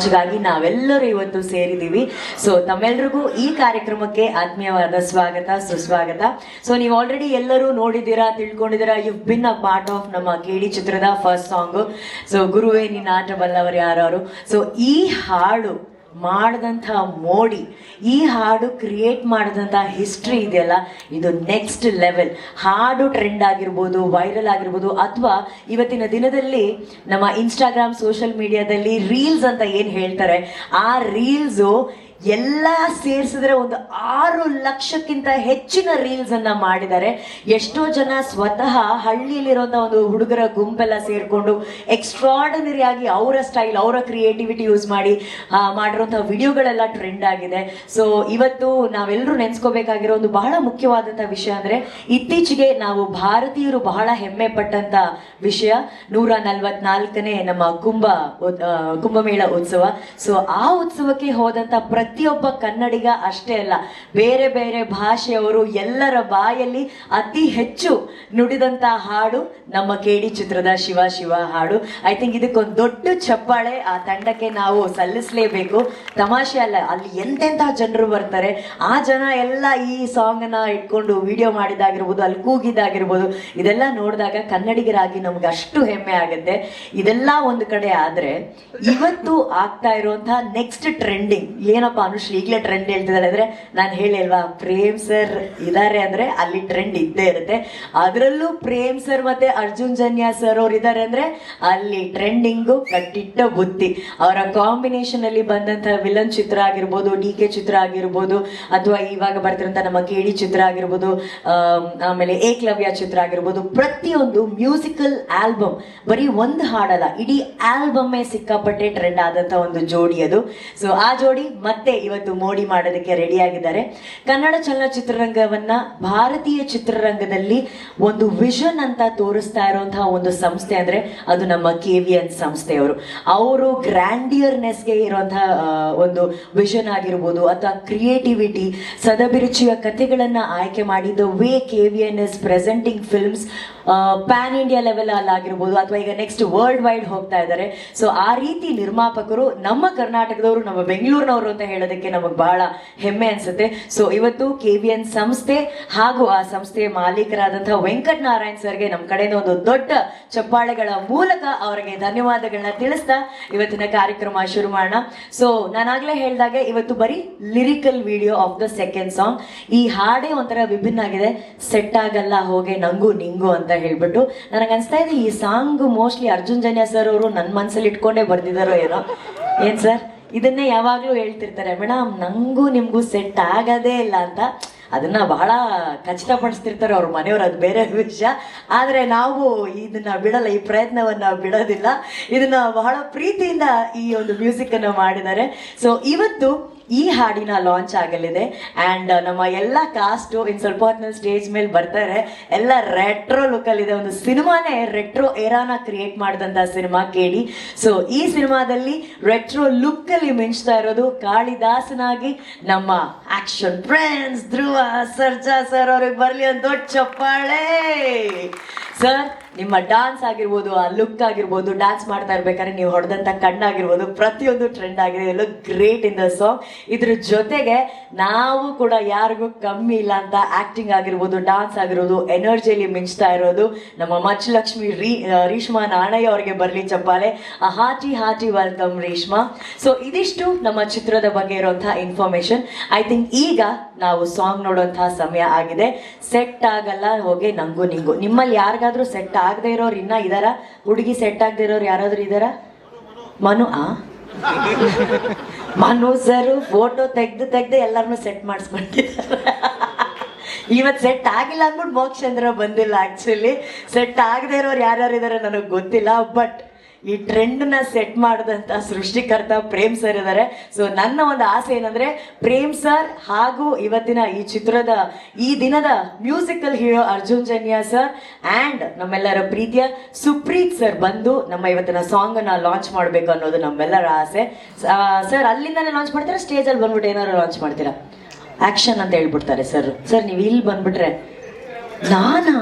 ಹಾಗಾಗಿ ನಾವೆಲ್ಲರೂ ಇವತ್ತು ಸೇರಿದೀವಿ ಸೊ ತಮ್ಮೆಲ್ರಿಗೂ ಈ ಕಾರ್ಯಕ್ರಮಕ್ಕೆ ಆತ್ಮೀಯವಾದ ಸ್ವಾಗತ, ಸುಸ್ವಾಗತ. ಸೊ ನೀವು ಆಲ್ರೆಡಿ ಎಲ್ಲರೂ ನೋಡಿದ್ದೀರಾ, ತಿಳ್ಕೊಂಡಿದ್ದೀರಾ you been a part of ನಮ್ಮ ಕೇಡಿ ಚಿತ್ರದ ಫಸ್ಟ್ ಸಾಂಗ್ ಸೊ ಗುರುವೇ, ನಿನ್ನ ಆಟ ಬಲ್ಲವರು ಯಾರು? ಸೊ ಈ ಹಾಡು ಮಾಡಿದಂಥ ಮೋಡಿ, ಈ ಹಾಡು ಕ್ರಿಯೇಟ್ ಮಾಡಿದಂಥ ಹಿಸ್ಟ್ರಿ ಇದೆಯಲ್ಲ, ಇದು ನೆಕ್ಸ್ಟ್ ಲೆವೆಲ್ ಹಾಡು ಟ್ರೆಂಡ್ ಆಗಿರ್ಬೋದು ವೈರಲ್ ಆಗಿರ್ಬೋದು, ಅಥವಾ ಇವತ್ತಿನ ದಿನದಲ್ಲಿ ನಮ್ಮ ಇನ್ಸ್ಟಾಗ್ರಾಮ್ ಸೋಷಿಯಲ್ ಮೀಡಿಯಾದಲ್ಲಿ ರೀಲ್ಸ್ ಅಂತ ಏನು ಹೇಳ್ತಾರೆ, ಆ ರೀಲ್ಸು ಎಲ್ಲ ಸೇರಿಸಿದ್ರೆ ಒಂದು ಆರು ಲಕ್ಷಕ್ಕಿಂತ ಹೆಚ್ಚಿನ ರೀಲ್ಸ್ ಅನ್ನ ಮಾಡಿದ್ದಾರೆ. ಎಷ್ಟೋ ಜನ ಸ್ವತಃ ಹಳ್ಳಿಯಲ್ಲಿರೋಂಥ ಒಂದು ಹುಡುಗರ ಗುಂಪೆಲ್ಲ ಸೇರ್ಕೊಂಡು ಎಕ್ಸ್ಟ್ರಾರ್ಡಿನರಿ ಆಗಿ ಅವರ ಸ್ಟೈಲ್ ಅವರ ಕ್ರಿಯೇಟಿವಿಟಿ ಯೂಸ್ ಮಾಡಿ ಮಾಡಿರುವಂತಹ ವಿಡಿಯೋಗಳೆಲ್ಲ ಟ್ರೆಂಡ್ ಆಗಿದೆ. ಸೊ ಇವತ್ತು ನಾವೆಲ್ಲರೂ ನೆನೆಸ್ಕೋಬೇಕಾಗಿರೋ ಒಂದು ಬಹಳ ಮುಖ್ಯವಾದಂಥ ವಿಷಯ ಅಂದ್ರೆ ಇತ್ತೀಚೆಗೆ ನಾವು ಭಾರತೀಯರು ಬಹಳ ಹೆಮ್ಮೆ ಪಟ್ಟಂತ ವಿಷಯ ನೂರ ನಲ್ವತ್ನಾಲ್ಕನೇ ನಮ್ಮ ಕುಂಭ ಕುಂಭಮೇಳ ಉತ್ಸವ. ಸೊ ಆ ಉತ್ಸವಕ್ಕೆ ಹೋದಂತ ಪ್ರತಿಯೊಬ್ಬ ಕನ್ನಡಿಗ ಅಷ್ಟೇ ಅಲ್ಲ, ಬೇರೆ ಬೇರೆ ಭಾಷೆಯವರು ಎಲ್ಲರ ಬಾಯಲ್ಲಿ ಅತಿ ಹೆಚ್ಚು ನುಡಿದಂತ ಹಾಡು ನಮ್ಮ ಕೇಡಿ ಚಿತ್ರದ ಶಿವ ಶಿವ ಹಾಡು. ಐ ಥಿಂಕ್ ಇದಕ್ಕೊಂದು ದೊಡ್ಡ ಚಪ್ಪಾಳೆ ಆ ತಂಡಕ್ಕೆ ನಾವು ಸಲ್ಲಿಸಲೇಬೇಕು. ತಮಾಷೆ ಅಲ್ಲ, ಅಲ್ಲಿ ಎಂತೆಂಥ ಜನರು ಬರ್ತಾರೆ, ಆ ಜನ ಎಲ್ಲ ಈ ಸಾಂಗ್ ಅನ್ನ ಇಟ್ಕೊಂಡು ವಿಡಿಯೋ ಮಾಡಿದಾಗಿರ್ಬೋದು ಅಲ್ಲಿ ಕೂಗಿದಾಗಿರ್ಬೋದು ಇದೆಲ್ಲ ನೋಡಿದಾಗ ಕನ್ನಡಿಗರಾಗಿ ನಮ್ಗೆ ಅಷ್ಟು ಹೆಮ್ಮೆ ಆಗುತ್ತೆ. ಇದೆಲ್ಲ ಒಂದು ಕಡೆ ಆದ್ರೆ, ಇವತ್ತು ಆಗ್ತಾ ಇರುವಂತಹ ನೆಕ್ಸ್ಟ್ ಟ್ರೆಂಡಿಂಗ್ ಏನಪ್ಪ ಅನುಶ್ರೀ ಈಗಲೇ ಟ್ರೆಂಡ್ ಹೇಳ್ತಿದ್ದಾರೆ ಅಂದ್ರೆ ನಾನು ಹೇಳಿಲ್ವಾ ಪ್ರೇಮ್ ಸರ್ ಇದಾರೆ ಅಂದ್ರೆ ಅಲ್ಲಿ ಟ್ರೆಂಡ್ ಇದ್ದೇ ಇರುತ್ತೆ. ಅದರಲ್ಲೂ ಪ್ರೇಮ್ ಸರ್ ಮತ್ತೆ ಅರ್ಜುನ್ ಜನ್ಯ ಸರ್ ಅವ್ರು ಇದಾರೆ ಅಂದ್ರೆ ಅಲ್ಲಿ ಟ್ರೆಂಡಿಂಗು ಕಟ್ಟಿಟ್ಟ ಬುತ್ತಿ. ಅವರ ಕಾಂಬಿನೇಷನ್ ಅಲ್ಲಿ ಬಂದಂತ ವಿಲನ್ ಚಿತ್ರ ಆಗಿರ್ಬೋದು ಡಿ ಕೆ ಚಿತ್ರ ಆಗಿರ್ಬೋದು ಅಥವಾ ಇವಾಗ ಬರ್ತಿರೋಂಥ ನಮ್ಮ ಕೇಳಿ ಚಿತ್ರ ಆಗಿರ್ಬೋದು ಆಮ್, ಆಮೇಲೆ ಏಕಲವ್ಯ ಚಿತ್ರ ಆಗಿರ್ಬೋದು ಪ್ರತಿಯೊಂದು ಮ್ಯೂಸಿಕಲ್ ಆಲ್ಬಮ್ ಬರೀ ಒಂದು ಹಾಡಲ್ಲ ಇಡೀ ಆಲ್ಬಮ್ಮೇ ಸಿಕ್ಕಾಪಟ್ಟೆ ಟ್ರೆಂಡ್ ಆದಂತ ಒಂದು ಜೋಡಿ ಅದು. ಸೊ ಆ ಜೋಡಿ ಮತ್ತೆ ಇವತ್ತು ಮೋಡಿ ಮಾಡೋದಕ್ಕೆ ರೆಡಿ ಆಗಿದ್ದಾರೆ. ಕನ್ನಡ ಚಲನಚಿತ್ರರಂಗವನ್ನ ಭಾರತೀಯ ಚಿತ್ರರಂಗದಲ್ಲಿ ಒಂದು ವಿಷನ್ ಅಂತ ತೋರಿಸ್ತಾ ಇರುವಂತಹ ಒಂದು ಸಂಸ್ಥೆ ಅಂದ್ರೆ ಅದು ನಮ್ಮ ಕೆ ವಿ ಎನ್ ಸಂಸ್ಥೆಯವರು. ಅವರು ಗ್ರ್ಯಾಂಡಿಯರ್ನೆಸ್ಗೆ ಇರುವಂತಹ ಒಂದು ವಿಷನ್ ಆಗಿರ್ಬೋದು ಅಥವಾ ಕ್ರಿಯೇಟಿವಿಟಿ ಸದಭಿರುಚಿಯ ಕಥೆಗಳನ್ನ ಆಯ್ಕೆ ಮಾಡಿದ way K V N S presenting films pan India level ಅಲ್ಲಿ ಆಗಿರ್ಬೋದು ಅಥವಾ ಈಗ ನೆಕ್ಸ್ಟ್ ವರ್ಲ್ಡ್ ವೈಡ್ ಹೋಗ್ತಾ ಇದ್ದಾರೆ. ಸೊ ಆ ರೀತಿ ನಿರ್ಮಾಪಕರು ನಮ್ಮ ಕರ್ನಾಟಕದವರು, ನಮ್ಮ ಬೆಂಗಳೂರಿನವರು ಅಂತ ಹೇಳೋದಕ್ಕೆ ನಮಗೆ ಬಹಳ ಹೆಮ್ಮೆ ಅನ್ಸುತ್ತೆ. ಸೊ ಇವತ್ತು ಕೆ ವಿ ಎನ್ ಸಂಸ್ಥೆ ಹಾಗೂ ಆ ಸಂಸ್ಥೆಯ ಮಾಲೀಕರಾದಂತಹ ವೆಂಕಟ್ ನಾರಾಯಣ್ ಸರ್ಗೆ ನಮ್ಮ ಕಡೆಯಿಂದ ಒಂದು ದೊಡ್ಡ ಚಪ್ಪಾಳೆಗಳ ಮೂಲಕ ಅವರಿಗೆ ಧನ್ಯವಾದಗಳನ್ನ ತಿಳಿಸ್ತಾ ಇವತ್ತಿನ ಕಾರ್ಯಕ್ರಮ ಶುರು ಮಾಡೋಣ. ಸೊ ನಾನಾಗ್ಲೇ ಹೇಳ್ದಾಗೆ ಇವತ್ತು ಬರೀ lyrical video of the second song ಈ ಹಾಡೇ ಒಂಥರ ವಿಭಿನ್ನ ಆಗಿದೆ. ಸೆಟ್ ಆಗಲ್ಲ, ಹೋಗೆ, ನಂಗು, ನಿಂಗು ಅಂತ. ಹೇಳ್ಬಿಟ್ಟು ನನಗೆ ಅನಿಸ್ತಾ ಇದೆ, ಈ song mostly Arjun Janya sir ಅವರು ನನ್ನ ಮನಸ್ಸಲ್ಲಿ ಇಟ್ಕೊಂಡೇ ಬರ್ದಿದಾರೋ ಏನೋ. ಏನ್ ಸರ್ ಇದನ್ನೇ ಯಾವಾಗ್ಲೂ ಹೇಳ್ತಿರ್ತಾರೆ ಮೇಡಮ್ ನಂಗೂ ನಿಮಗೂ ಸೆಟ್ ಆಗದೇ ಇಲ್ಲ ಅಂತ. ಅದನ್ನ ಬಹಳ ಖಚಿತಪಡಿಸ್ತಿರ್ತಾರೆ ಅವ್ರ ಮನೆಯವರು, ಅದು ಬೇರೆ ವಿಷಯ. ಆದ್ರೆ ನಾವು ಇದನ್ನ ಬಿಡಲ್ಲ, ಈ ಪ್ರಯತ್ನವನ್ನ ಬಿಡೋದಿಲ್ಲ. ಇದನ್ನ ಬಹಳ ಪ್ರೀತಿಯಿಂದ ಈ ಒಂದು ಮ್ಯೂಸಿಕ್ ಅನ್ನು ಮಾಡಿದ್ದಾರೆ. ಸೊ ಇವತ್ತು ಈ ಹಾಡಿನ ಲಾಂಚ್ ಆಗಲಿದೆ. ಅಂಡ್ ನಮ್ಮ ಎಲ್ಲ ಕಾಸ್ಟು ಇನ್ ಸ್ವಲ್ಪ ಹೊತ್ತಿನ ಸ್ಟೇಜ್ ಮೇಲೆ ಬರ್ತಾರೆ. ಎಲ್ಲ ರೆಟ್ರೋ ಲುಕ್ ಅಲ್ಲಿ ಇದೆ. ಒಂದು ಸಿನಿಮಾನೇ ರೆಟ್ರೋ ಏರಾನ ಕ್ರಿಯೇಟ್ ಮಾಡಿದಂತ ಸಿನಿಮಾ ಕೇಳಿ. ಸೊ ಈ ಸಿನಿಮಾದಲ್ಲಿ ರೆಟ್ರೋ ಲುಕ್ ಅಲ್ಲಿ ಮಿಂಚ್ತಾ ಇರೋದು ಕಾಳಿದಾಸನಾಗಿ ನಮ್ಮ action friends Dhruva, Sarja sir ಅವ್ರಿಗೆ ಬರ್ಲಿ ಅಂತ ದೊಡ್ಡ ಚಪ್ಪಾಳೆ. ಸರ್ ನಿಮ್ಮ ಡಾನ್ಸ್ ಆಗಿರ್ಬೋದು, ಆ ಲುಕ್ ಆಗಿರ್ಬೋದು ಡಾನ್ಸ್ ಮಾಡ್ತಾ ಇರ್ಬೇಕಾದ್ರೆ ನೀವು ಹೊಡೆದಂತ ಕಣ್ಣಾಗಿರ್ಬೋದು, ಪ್ರತಿಯೊಂದು ಟ್ರೆಂಡ್ ಆಗಿದೆ. ಎಲ್ಲ ಗ್ರೇಟ್ ಇನ್ ದ ಸಾಂಗ್ ಇದ್ರ ಜೊತೆಗೆ ನಾವು ಕೂಡ ಯಾರಿಗೂ ಕಮ್ಮಿ ಇಲ್ಲ ಅಂತ ಆಕ್ಟಿಂಗ್ ಆಗಿರ್ಬೋದು ಡಾನ್ಸ್ ಆಗಿರೋದು ಎನರ್ಜಿಯಲ್ಲಿ ಮಿಂಚ್ತಾ ಇರೋದು, ನಮ್ಮ ಮಚ್ಚಲಕ್ಷ್ಮಿ ರೀ ರೀಷ್ಮಾ ನಾಣಯ್ಯ ಅವರಿಗೆ ಬರಲಿ ಚಪ್ಪಾಳೆ. ಹಾಟಿ ಹಾಟಿ ವೆಲ್ಕಮ್ ರೀಷ್ಮಾ. ಸೊ ಇದಿಷ್ಟು ನಮ್ಮ ಚಿತ್ರದ ಬಗ್ಗೆ ಇರುವಂತಹ ಇನ್ಫಾರ್ಮೇಶನ್ ಐ ಥಿಂಕ್ ಈಗ ನಾವು ಸಾಂಗ್ ನೋಡುವಂತಹ ಸಮಯ ಆಗಿದೆ. ಸೆಟ್ ಆಗಲ್ಲ, ಹೋಗಿ ನಂಗು ನಿಂಗು. ನಿಮ್ಮಲ್ಲಿ ಯಾರಿಗಾದ್ರೂ ಸೆಟ್ ಆಗದೆ ಇರೋರು ಇನ್ನ ಇದಾರ? ಹುಡುಗಿ ಸೆಟ್ ಆಗದೆ ಇರೋರು ಯಾರಾದ್ರೂ ಇದಾರ? ಮನು, ಆ? ಮನು ಸರ್ ಫೋಟೋ ತೆಗ್ದು ತೆಗ್ದು ಎಲ್ಲರನ್ನೂ ಸೆಟ್ ಮಾಡಿಸ್ಕೊಂಡಿದ್ದಾರೆ ಇವತ್ತು ಸೆಟ್ ಆಗಿಲ್ಲ ಅಂದ್ಬಿಟ್ಟು ಮೋಕ್ಷ ಬಂದಿಲ್ಲ ಆಕ್ಚುಲಿ ಸೆಟ್ ಆಗದೆ ಇರೋರು ಯಾರ್ಯಾರು ಇದಾರೆ ನನಗೆ ಗೊತ್ತಿಲ್ಲ ಬಟ್ ಈ ಟ್ರೆಂಡ್ನ ಸೆಟ್ ಮಾಡಿದಂಥ ಸೃಷ್ಟಿಕರ್ತ ಪ್ರೇಮ್ ಸರ್ ಇದ್ದಾರೆ ಸೊ ನನ್ನ ಒಂದು ಆಸೆ ಏನಂದ್ರೆ, ಪ್ರೇಮ್ ಸರ್ ಹಾಗೂ ಇವತ್ತಿನ ಈ ಚಿತ್ರದ, ಈ ದಿನದ musical hero Arjun Janya sir and ನಮ್ಮೆಲ್ಲರ ಪ್ರೀತಿಯ ಸುಪ್ರೀತ್ ಸರ್ ಬಂದು ನಮ್ಮ ಇವತ್ತಿನ ಸಾಂಗ್ ಅನ್ನ ಲಾಂಚ್ ಮಾಡಬೇಕು ಅನ್ನೋದು ನಮ್ಮೆಲ್ಲರ ಆಸೆ. ಸರ್ ಅಲ್ಲಿಂದಲೇ ಲಾಂಚ್ ಮಾಡ್ತೀರಾ? ಸ್ಟೇಜಲ್ಲಿ ಬಂದ್ಬಿಟ್ಟು ಏನಾದ್ರು ಲಾಂಚ್ ಮಾಡ್ತೀರಾ? ಆಕ್ಷನ್ ಅಂತ ಹೇಳ್ಬಿಡ್ತಾರೆ ಸರ್ ಸರ್ ನೀವು ಇಲ್ಲಿ ಬಂದ್ಬಿಟ್ರೆ, ನಾನಾ?